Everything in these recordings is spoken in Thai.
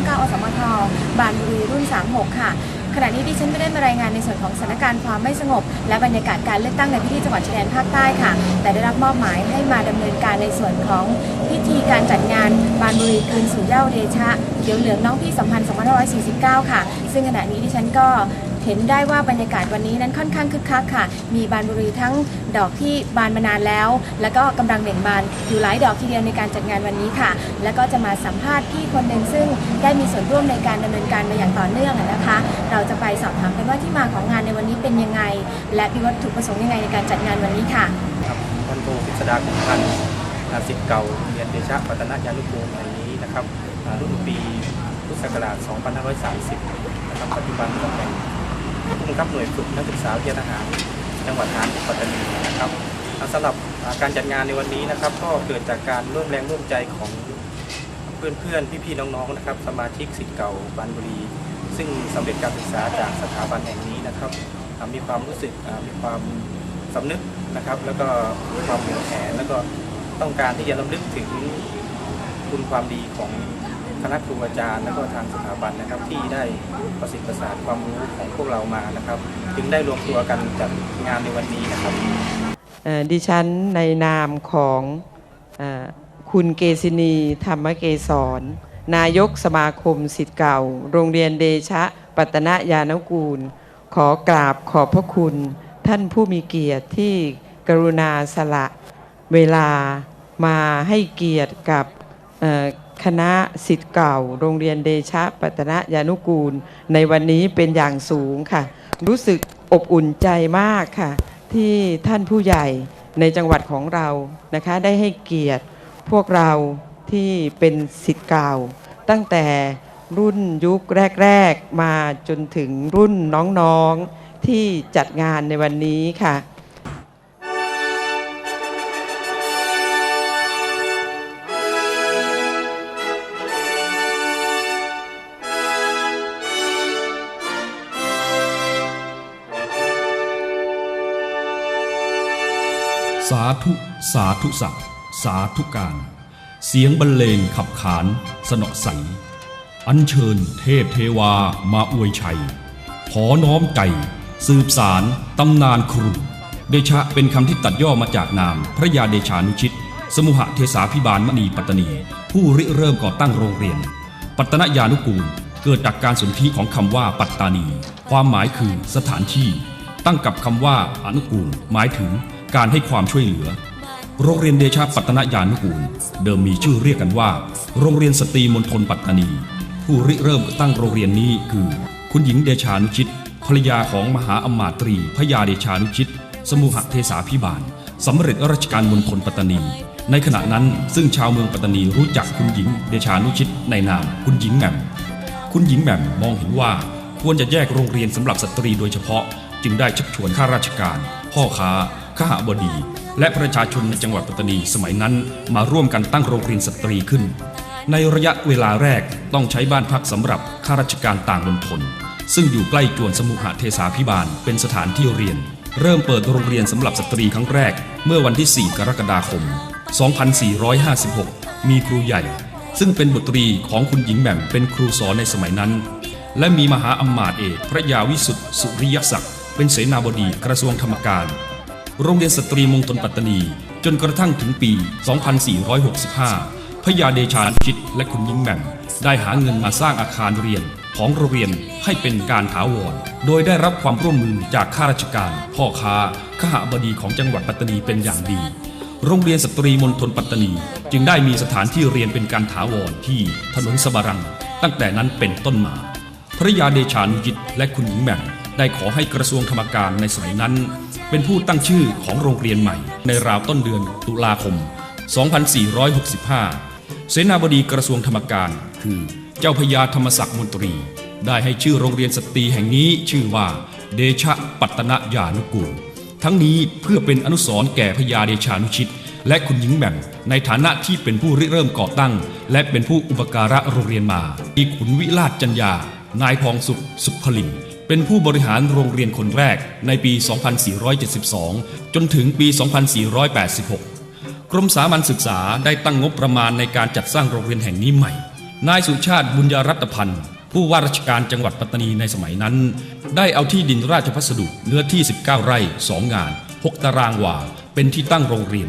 อง9อสมทบานบุรีรุ่น 36 ค่ะขณะนี้ดิฉันไม่ได้มารายงานในส่วนของสถานการณ์ความไม่สงบ และบรรยากาศการเลือกตั้งในพื้นที่จังหวัดชายแดนภาคใต้ค่ะ แต่ได้รับมอบหมายให้มาดำเนินการในส่วนของพิธีการจัดงานบานบุรีคืนสู่เย้าเดชะเขียวเหลืองน้องพี่สัมพันธ์2549 ค่ะ ซึ่งขณะนี้ดิฉันก็ เห็นได้ว่าบรรยากาศวันนี้นั้นค่อนข้างคึกคักค่ะ มีบานบุรีทั้งดอกที่บานมานานแล้ว แล้วก็กำลังเบ่งบานอยู่หลายดอกทีเดียวในการจัดงานวันนี้ค่ะ แล้วก็จะมาสัมภาษณ์พี่คนหนึ่งซึ่งได้มีส่วนร่วมในการดำเนินการมาอย่างต่อเนื่องนะคะ เราจะไปสอบถามกันว่าที่มาของงานในวันนี้เป็นยังไง และมีวัตถุประสงค์ยังไงในการจัดงานวันนี้ค่ะครับพันโทกฤษดาคุณพันธ์อาศิษย์เก่าเรียนเดชะปัตนญานุกูลแห่งนี้นะครับรุ่นปีพุทธศักราช 2530 นะครับปัจจุบันตำแหน่ง ผู้บังคับหน่วยฝึกนักศึกษาวิทยาทหารจังหวัดทหารปัตตานีนะครับอ่าสำหรับการจัดงานในวันนี้นะครับ ก็เกิดจากการร่วมแรงร่วมใจของเพื่อนๆพี่ๆน้องๆนะครับ สมาชิกศิษย์เก่าบานบุรี ซึ่งสำเร็จการศึกษาจากสถาบันแห่งนี้นะครับ มีความรู้สึกมีความสำนึกนะครับ แล้วก็มีความหวงแหนแล้วก็ต้องการที่จะรำลึกถึงคุณความดีของ คณะครูอาจารย์ แล้วก็ทางสถาบันนะครับ ที่ได้ประสิทธิ์ประสานความรู้ของพวกเรามานะครับ จึงได้รวมตัวกันจัดงานในวันนี้นะครับดิฉันในนามของอคุณเกษินีธรรมเกษรนายกสมาคมสิทธิ์เก่า โรงเรียนเดชะ ปัตตนยานกูล ขอกราบขอบพระคุณ ท่านผู้มีเกียรติที่กรุณาสละเวลามาให้เกียรติกับ คณะสิทธิ์เก่า โรงเรียนเดชะ ปัตนยานุกูล ในวันนี้เป็นอย่างสูงค่ะ รู้สึกอบอุ่นใจมากค่ะ ที่ท่านผู้ใหญ่ในจังหวัดของเรานะคะ ได้ให้เกียรติพวกเราที่เป็นสิทธิ์เก่า ตั้งแต่รุ่นยุคแรก ๆ มาจนถึงรุ่นน้องๆที่จัดงานในวันนี้ค่ะ สาธุ สาธุสัพสาธุการ เสียงบรรเลงขับขาน สนอใส อัญเชิญเทพเทวามาอวยชัย ขอน้อมใจสืบสารตำนานครู เดชะเป็นคำที่ตัดย่อมาจากนาม พระยาเดชานุชิต สมุหเทสาพิบาลมณีปัตตานี ผู้ริเริ่มก่อตั้งโรงเรียน ปัตตนยานุกูล เกิดจากการสนธิของคำว่าปัตตานี ความหมายคือสถานที่ ตั้งกับคำว่าอนุกูล หมายถึง การให้ความช่วยเหลือ โรงเรียนเดชะปัตนยานุกูล เดิมมีชื่อเรียกกันว่า โรงเรียนสตรีมณฑลปัตตานี ผู้ริเริ่มตั้งโรงเรียนนี้คือ คุณหญิงเดชานุชิตภรรยาของมหาอำมาตรีพระยาเดชานุชิต สมุหเทสาพิบาลสำเร็จราชการมณฑลปัตตานี ในขณะนั้นซึ่งชาวเมืองปัตตานีรู้จักคุณหญิงเดชานุชิตในนามคุณหญิงแหม่มคุณหญิงแหม่มมองเห็นว่าควรจะแยกโรงเรียนสำหรับสตรีโดยเฉพาะ จึงได้ชักชวนข้าราชการ พ่อค้า ข้าหบดี และประชาชนในจังหวัดปัตตานีสมัยนั้นมาร่วมกันตั้งโรงเรียนสตรีขึ้น ในระยะเวลาแรกต้องใช้บ้านพักสำหรับข้าราชการต่างมณฑลซึ่งอยู่ใกล้จวนสมุหเทสาพิบาลเป็นสถานที่เรียน เริ่มเปิดโรงเรียนสำหรับสตรีครั้งแรก เมื่อวันที่ 4 กรกฎาคม 2456 มีครูใหญ่ ซึ่งเป็นบุตรีของคุณหญิงแหม่มเป็นครูสอนในสมัยนั้น และมีมหาอมาตย์เอกพระยาวิสุทธิสุริยศักดิ์เป็นเสนาบดีกระทรวงธรรมการ โรงเรียนสตรีมงคลปัตตานี จนกระทั่งถึงปี 2465 พยาเดชานุชิตและคุณหญิงแหม่มได้หาเงินมาสร้างอาคารเรียนของโรงเรียนให้เป็นการถาวร โดยได้รับความร่วมมือจากข้าราชการ พ่อค้าข้าบดีของจังหวัดปัตตานีเป็นอย่างดี โรงเรียนสตรีมณฑลปัตตานี จึงได้มีสถานที่เรียนเป็นการถาวรที่ถนนสบารัง ตั้งแต่นั้นเป็นต้นมา พระยาเดชานุยิตและคุณหญิงแหม่ม ได้ขอให้กระทรวงธรรมการในสมัยนั้น เป็นผู้ตั้งชื่อของโรงเรียนใหม่ ในราวต้นเดือนตุลาคม 2465 เสนาบดีกระทรวงธรรมการคือเจ้าพญาธรรมศักดิ์มนตรี ได้ให้ชื่อโรงเรียนสตรีแห่งนี้ชื่อว่า เดชะปัตตนยานุกูลทั้งนี้เพื่อเป็นอนุสรณ์แก่พญาเดชานุชิต และคุณหญิงแหม่มในฐานะที่เป็นผู้ริเริ่มก่อตั้ง และเป็นผู้อุปการะโรงเรียนมาอีกขุนวิลาศจัญญานายทองสุขสุขผลิน เป็นผู้บริหารโรงเรียนคนแรกในปี 2472 จนถึงปี 2486 กรมสามัญศึกษาได้ตั้งงบประมาณในการจัดสร้างโรงเรียนแห่งนี้ใหม่ นายสุชาติบุญยรัตพันธ์ ผู้ว่าราชการจังหวัดปัตตานีในสมัยนั้น ได้เอาที่ดินราชพัสดุเนื้อที่ 19 ไร่ 2 งาน 6 ตารางวา เป็นที่ตั้งโรงเรียน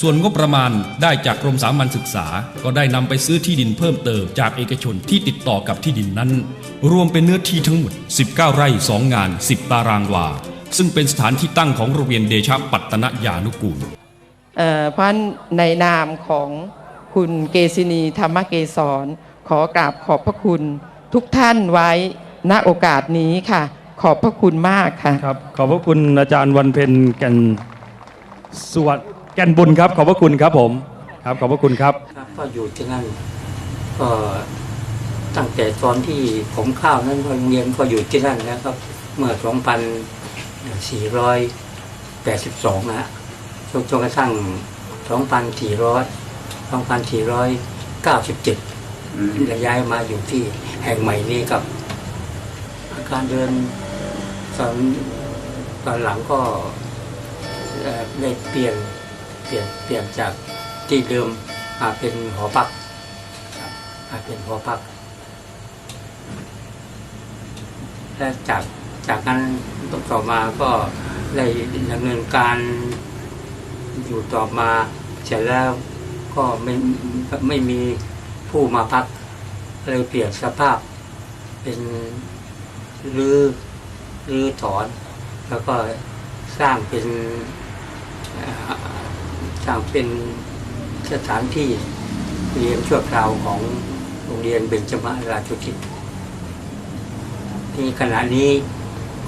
ส่วนงบประมาณได้จากกรมสามัญศึกษา ก็ได้นำไปซื้อที่ดินเพิ่มเติมจากเอกชนที่ติดต่อกับที่ดินนั้น รวมเป็นเนื้อที่ทั้งหมด 19 ไร่ 2 งาน 10 ตารางวา ซึ่งเป็นสถานที่ตั้งของโรงเรียนเดชะปัตตนยานุกูลเอ่อเพราะฉะนั้นในนามของคุณเกษินีธรรมเกษรขอกราบขอบพระคุณทุกท่านไว้ณโอกาสนี้ค่ะ ขอบพระคุณมากค่ะครับขอบพระคุณอาจารย์วันเพ็ญแก่นสวัสดิ์ แก่นบุญครับ ขอบพระคุณครับผมครับขอบพระคุณครับ ครับก็อยู่ที่นั่นก็ตั้งแต่ตอนที่ผมเข้านั้นโรงเรียนก็อยู่ที่นั่นแล้วครับ เมื่อ 2482 นะฮะจนจนกระทั่ง 2400 2497และย้ายมาอยู่ที่แห่งใหม่นี้ครับ อาการเดินตอนตอนหลังก็ได้เปลี่ยน เปลี่ยนเปลี่ยนจากที่เดิมมาเป็นหอพักมาเป็นหอพักและจากจากนั้นต่อมาก็ได้ดำเนินการอยู่ต่อมาเสร็จแล้วก็ไม่ไม่มีผู้มาพักเลยเปลี่ยนสภาพเป็นรื้อรื้อถอน แล้วก็สร้างเป็น สร้างเป็นสถานที่เรียนชั่วคราวของโรงเรียนเบญจมาราชุทิศที่ขณะนี้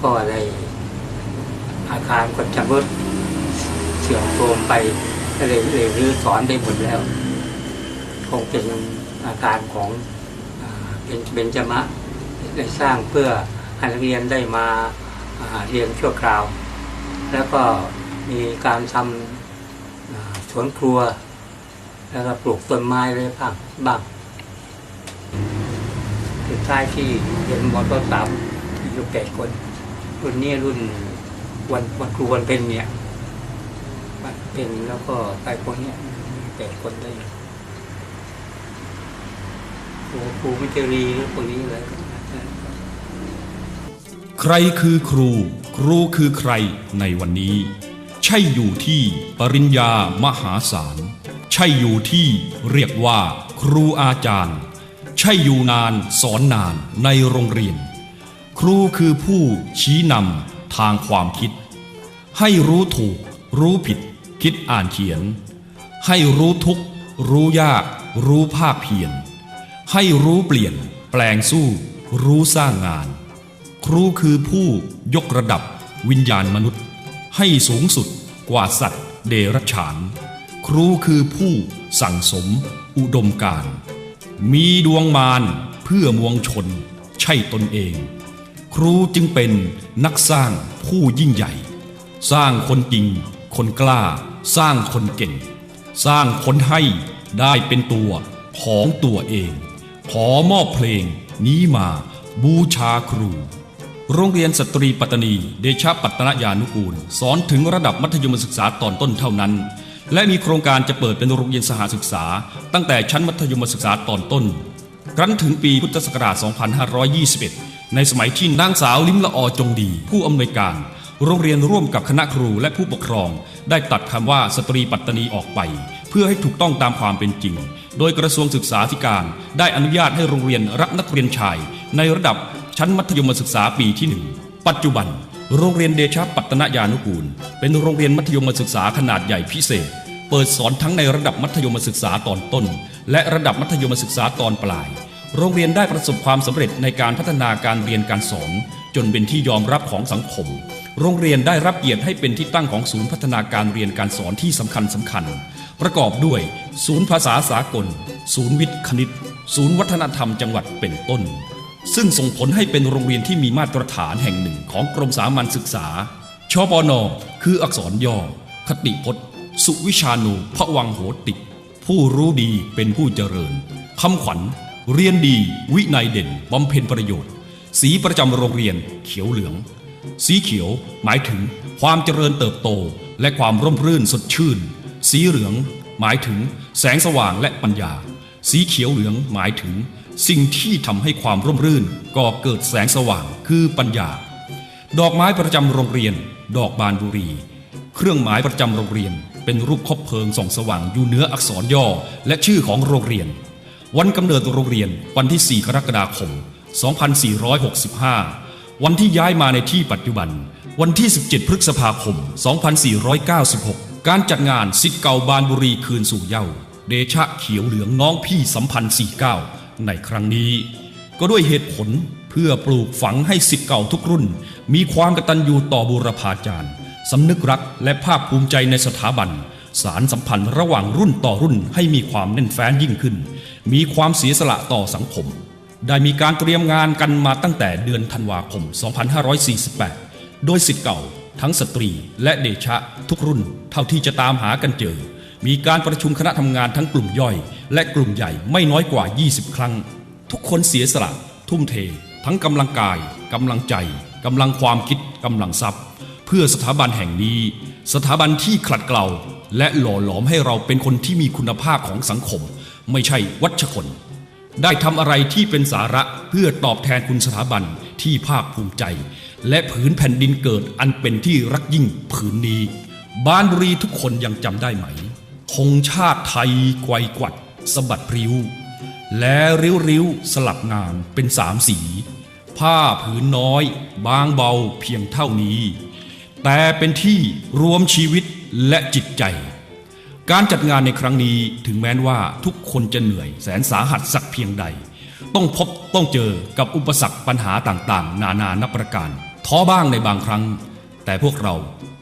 ก็อะได้อาคารก็ชำรุดเสื่อมโทรมไปก็เลยเลยรื้อถอนได้หมดแล้ว คงเป็นอาการของเป็นเบญจมะได้สร้างเพื่อให้นักเรียนได้มาาเรียนชั่วคราว แล้วก็มีการทำ วนครัว แล้วก็ปลูกต้นไม้อะไรบ้างบ้างสุดท้ายที่เรียนมอต้นสามอยู่แปดคน รุ่นนี้รุ่นวันวันครูวันเป็นเนี่ยวันเป็นแล้วก็ไปคนเนี้ยแปดคนได้ครูครูมิจรีหรือพวกนี้เลยใครคือครู ครูคือใครในวันนี้ ใช่อยู่ที่ปริญญามหาศาล ใช่อยู่ที่เรียกว่าครูอาจารย์ ใช่อยู่นานสอนนานในโรงเรียน ครูคือผู้ชี้นำทางความคิด ให้รู้ถูก รู้ผิด คิดอ่านเขียน ให้รู้ทุกรู้ยาก รู้ภาคเพียรให้รู้เปลี่ยน แปลงสู้ รู้สร้างงาน ครูคือผู้ยกระดับวิญญาณมนุษย์ ให้สูงสุดกว่าสัตว์เดรัจฉาน ครูคือผู้สั่งสม อุดมการ มีดวงมารเพื่อมวงชน ใช่ตนเอง ครูจึงเป็นนักสร้างผู้ยิ่งใหญ่ สร้างคนจริง คนกล้า สร้างคนเก่ง สร้างคนให้ได้เป็นตัวของตัวเอง ขอมอบเพลงนี้มาบูชาครู โรงเรียนสตรีปัตตานี เดชะปัตตนยานุกูล สอนถึงระดับมัธยมศึกษาตอนต้นเท่านั้น และมีโครงการจะเปิดเป็นโรงเรียนสหศึกษา ตั้งแต่ชั้นมัธยมศึกษาตอนต้น ครั้นถึงปีพุทธศักราช 2521 ในสมัยที่นางสาวลิมละออจงดี ผู้อำนวยการ โรงเรียนร่วมกับคณะครูและผู้ปกครอง ได้ตัดคำว่าสตรีปัตตานีออกไป เพื่อให้ถูกต้องตามความเป็นจริง โดยกระทรวงศึกษาธิการได้อนุญาตให้โรงเรียนรับนักเรียนชาย ในระดับ ชั้นมัธยมศึกษาปีที่หนึ่งปัจจุบัน โรงเรียนเดชะปัตตนยานุกูล เป็นโรงเรียนมัธยมศึกษาขนาดใหญ่พิเศษ เปิดสอนทั้งในระดับมัธยมศึกษาตอนต้น และระดับมัธยมศึกษาตอนปลาย โรงเรียนได้ประสบความสำเร็จในการพัฒนาการเรียนการสอน จนเป็นที่ยอมรับของสังคม โรงเรียนได้รับเกียรติให้เป็นที่ตั้งของศูนย์พัฒนาการเรียนการสอนที่สำคัญสำคัญ ประกอบด้วย ศูนย์ภาษาสากล ศูนย์วิทย์คณิต ศูนย์วัฒนธรรมจังหวัดเป็นต้น ซึ่งส่งผลให้เป็นโรงเรียนที่มีมาตรฐานแห่งหนึ่งของกรมสามัญศึกษา ชปน คืออักษรย่อ คติพจน์ สุวิชานูพระวังโหติ ผู้รู้ดีเป็นผู้เจริญ คำขวัญ เรียนดี วินัยเด่น บำเพ็ญประโยชน์ สีประจำโรงเรียน เขียวเหลือง สีเขียวหมายถึงความเจริญเติบโต และความร่มรื่นสดชื่น สีเหลือง หมายถึงแสงสว่างและปัญญา สีเขียวเหลืองหมายถึง สิ่งที่ทำให้ความร่มรื่นก่อเกิดแสงสว่างคือปัญญา ดอกไม้ประจำโรงเรียน ดอกบานบุรี เครื่องหมายประจำโรงเรียน เป็นรูปคบเพลิงส่องสว่างอยู่เหนืออักษรย่อและชื่อของโรงเรียน วันกำเนิดโรงเรียนวันที่ 4 กรกฎาคม 2465 วันที่ย้ายมาในที่ปัจจุบัน วันที่ 17 พฤษภาคม 2496 การจัดงานสิทธิ์เก่าบานบุรีคืนสู่เยาว์เดชะเขียวเหลืองน้องพี่สัมพันธ์49 ในครั้งนี้ ก็ด้วยเหตุผลเพื่อปลูกฝังให้สิทธิ์เก่าทุกรุ่น มีความกตัญญูต่อบูรพาจารย์สำนึกรักและภาคภูมิใจในสถาบัน สารสัมพันธ์ระหว่างรุ่นต่อรุ่นให้มีความแน่นแฟ้นยิ่งขึ้น มีความเสียสละต่อสังคม ได้มีการเตรียมงานกันมาตั้งแต่เดือนธันวาคม 2548 โดยสิทธิ์เก่า ทั้งสตรีและเดชะทุกรุ่นเท่าที่จะตามหากันเจอ มีการประชุมคณะทำงานทั้งกลุ่มย่อย และกลุ่มใหญ่ไม่น้อยกว่า 20 ครั้ง ทุกคนเสียสละทุ่มเท ทั้งกำลังกายกำลังใจกำลังความคิดกำลังทรัพย์ เพื่อสถาบันแห่งนี้ สถาบันที่ขัดเกลาและหล่อหลอมให้เราเป็นคนที่มีคุณภาพของสังคม ไม่ใช่วัชคน ได้ทำอะไรที่เป็นสาระเพื่อตอบแทนคุณสถาบันที่ภาคภูมิใจ และผืนแผ่นดินเกิดอันเป็นที่รักยิ่งผืนนี้ บ้านบุรีทุกคนยังจำได้ไหม ธงชาติไทยไกวกวัดสะบัดพริ้ว และริ้วริ้วๆสลับงานเป็นสามสี ผ้าผืนน้อย บางเบาเพียงเท่านี้ แต่เป็นที่รวมชีวิตและจิตใจ การจัดงานในครั้งนี้ถึงแม้นว่าทุกคนจะเหนื่อยแสนสาหัสสักเพียงใด ต้องพบต้องเจอกับอุปสรรคปัญหาต่างๆ นานานับประการท้อบ้างในบางครั้ง แต่พวกเรา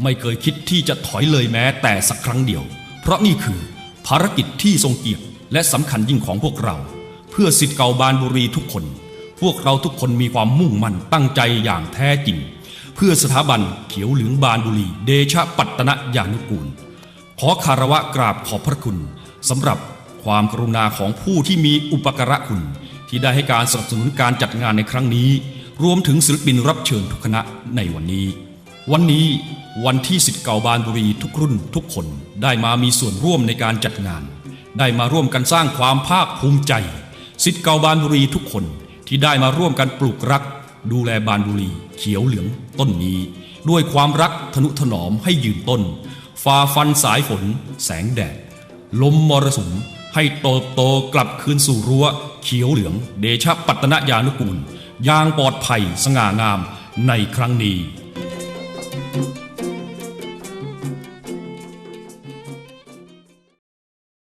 ไม่เคยคิดที่จะถอยเลยแม้แต่สักครั้งเดียว เพราะนี่คือภารกิจที่ทรงเกียรติและสำคัญยิ่งของพวกเรา เพื่อสิทธิ์เก่าบานบุรีทุกคน พวกเราทุกคนมีความมุ่งมั่นตั้งใจอย่างแท้จริง เพื่อสถาบันเขียวเหลืองบานบุรี เดชะปัตตนยานุกูล ขอคารวะกราบขอบพระคุณสำหรับความกรุณาของผู้ที่มีอุปการะคุณ ที่ได้ให้การสนับสนุนการจัดงานในครั้งนี้ รวมถึงศิลปินรับเชิญทุกคณะในวันนี้ วันนี้วันที่สิทธิ์เก่าบานบุรีทุกรุ่นทุกคนได้มามีส่วนร่วมในการจัดงาน ได้มาร่วมกันสร้างความภาคภูมิใจสิทธิ์เก่าบานบุรีทุกคนที่ได้มาร่วมกันปลูกรัก ดูแลบานบุรีเขียวเหลืองต้นนี้ ด้วยความรักทนุถนอมให้ยืนต้นฝ่าฟันสายฝน แสงแดด ลมมรสุม ให้โตโตกลับคืนสู่รั้ว เขียวเหลือง เดชะปัตตนยานุกูลอย่างปลอดภัยสง่างามในครั้งนี้